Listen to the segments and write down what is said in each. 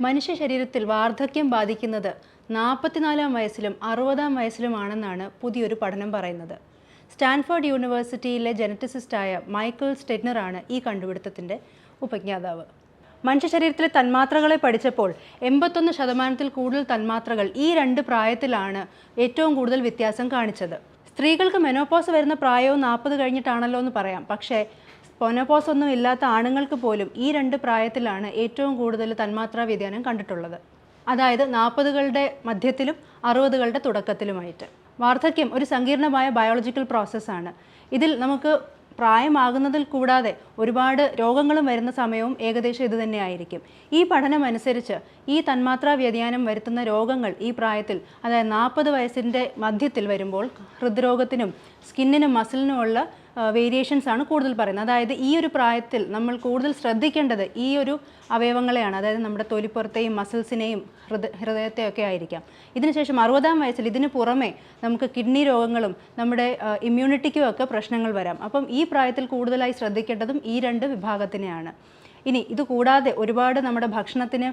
മനുഷ്യ ശരീരത്തിൽ വാർദ്ധക്യം ബാധിക്കുന്നത് നാൽപ്പത്തിനാലാം വയസ്സിലും അറുപതാം വയസ്സിലുമാണെന്നാണ് പുതിയൊരു പഠനം പറയുന്നത്. സ്റ്റാൻഫോർഡ് യൂണിവേഴ്സിറ്റിയിലെ ജനറ്റിസിസ്റ്റായ മൈക്കിൾ സ്റ്റെറ്റ്നറാണ് ഈ കണ്ടുപിടുത്തത്തിന്റെ ഉപജ്ഞാതാവ്. മനുഷ്യ ശരീരത്തിലെ തന്മാത്രകളെ പഠിച്ചപ്പോൾ എൺപത്തൊന്ന് ശതമാനത്തിൽ കൂടുതൽ തന്മാത്രകൾ ഈ രണ്ട് പ്രായത്തിലാണ് ഏറ്റവും കൂടുതൽ വ്യത്യാസം കാണിച്ചത്. സ്ത്രീകൾക്ക് മെനോപോസ് വരുന്ന പ്രായവും നാൽപ്പത് കഴിഞ്ഞിട്ടാണല്ലോ എന്ന് പറയാം. പക്ഷേ പൊനോപോസ് ഒന്നും ഇല്ലാത്ത ആണുങ്ങൾക്ക് പോലും ഈ രണ്ട് പ്രായത്തിലാണ് ഏറ്റവും കൂടുതൽ തന്മാത്രാ വ്യതിയാനം കണ്ടിട്ടുള്ളത്. അതായത് നാൽപ്പതുകളുടെ മധ്യത്തിലും അറുപതുകളുടെ തുടക്കത്തിലുമായിട്ട്. വാർദ്ധക്യം ഒരു സങ്കീർണമായ ബയോളജിക്കൽ പ്രോസസ്സാണ് ഇതിൽ നമുക്ക് പ്രായമാകുന്നതിൽ കൂടാതെ ഒരുപാട് രോഗങ്ങളും വരുന്ന സമയവും ഏകദേശം ഇത് തന്നെയായിരിക്കും ഈ പഠനം അനുസരിച്ച് ഈ തന്മാത്രാ വ്യതിയാനം വരുത്തുന്ന രോഗങ്ങൾ ഈ പ്രായത്തിൽ അതായത് നാൽപ്പത് വയസ്സിന്റെ മധ്യത്തിൽ വരുമ്പോൾ ഹൃദ്രോഗത്തിനും സ്കിന്നിനും മസിലിനുമുള്ള വേരിയേഷൻസ് ആണ് കൂടുതൽ പറയുന്നത്. അതായത് ഈ ഒരു പ്രായത്തിൽ നമ്മൾ കൂടുതൽ ശ്രദ്ധിക്കേണ്ടത് ഈ ഒരു അവയവങ്ങളെയാണ്. അതായത് നമ്മുടെ തൊലിപ്പുറത്തെയും മസിൽസിനെയും ഹൃദ ഹൃദയത്തെയൊക്കെ ആയിരിക്കാം. ഇതിനുശേഷം അറുപതാം വയസ്സിൽ ഇതിന് പുറമെ നമുക്ക് കിഡ്നി രോഗങ്ങളും നമ്മുടെ ഇമ്മ്യൂണിറ്റിക്കും ഒക്കെ പ്രശ്നങ്ങൾ വരാം. അപ്പം ഈ പ്രായത്തിൽ കൂടുതലായി ശ്രദ്ധിക്കേണ്ടതും ഈ രണ്ട് വിഭാഗത്തിനെയാണ്. ഇനി ഇത് കൂടാതെ ഒരുപാട് നമ്മുടെ ഭക്ഷണത്തിന്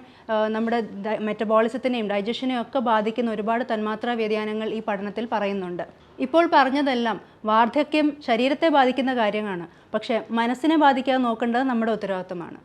നമ്മുടെ മെറ്റബോളിസത്തിനെയും ഡൈജഷനെയും ഒക്കെ ബാധിക്കുന്ന ഒരുപാട് തന്മാത്രാ വ്യതിയാനങ്ങൾ ഈ പഠനത്തിൽ പറയുന്നുണ്ട്. ഇപ്പോൾ പറഞ്ഞതെല്ലാം വാർദ്ധക്യം ശരീരത്തെ ബാധിക്കുന്ന കാര്യമാണ് പക്ഷേ മനസ്സിനെ ബാധിക്കാതെ നോക്കേണ്ടത് നമ്മുടെ ഉത്തരവാദിത്തമാണ്